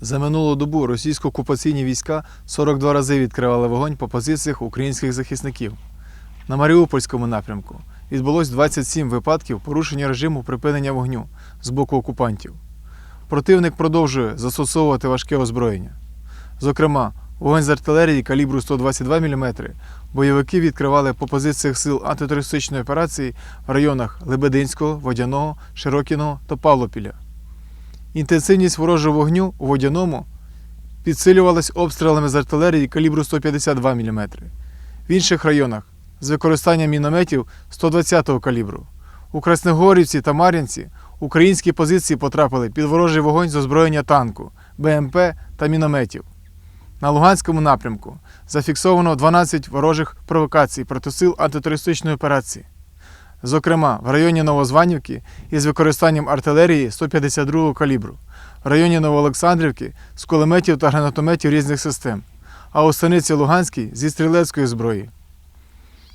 За минулу добу російсько-окупаційні війська 42 рази відкривали вогонь по позиціях українських захисників. На Маріупольському напрямку відбулось 27 випадків порушення режиму припинення вогню з боку окупантів. Противник продовжує застосовувати важке озброєння. Зокрема, вогонь з артилерії калібру 122 мм бойовики відкривали по позиціях сил антитерористичної операції в районах Лебединського, Водяного, Широкіного та Павлопіля. Інтенсивність ворожого вогню у водяному підсилювалась обстрілами з артилерії калібру 152 мм. В інших районах з використанням мінометів 120-го калібру. У Красногорівці та Мар'янці українські позиції потрапили під ворожий вогонь з озброєння танку, БМП та мінометів. На Луганському напрямку зафіксовано 12 ворожих провокацій проти сил антитерористичної операції. Зокрема, в районі Новозванівки із використанням артилерії 152-го калібру, в районі Новоолександрівки з кулеметів та гранатометів різних систем, а у станиці Луганській зі стрілецької зброї.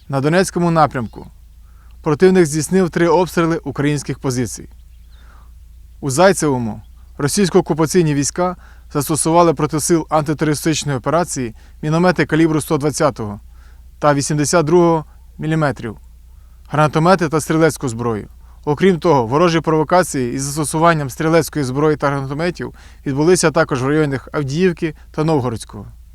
На Донецькому напрямку противник здійснив три обстріли українських позицій. У Зайцевому російсько-окупаційні війська застосували проти сил антитерористичної операції міномети калібру 120 та 82 мм, гранатомети та стрілецьку зброю. Окрім того, ворожі провокації із застосуванням стрілецької зброї та гранатометів відбулися також в районах Авдіївки та Новгородського.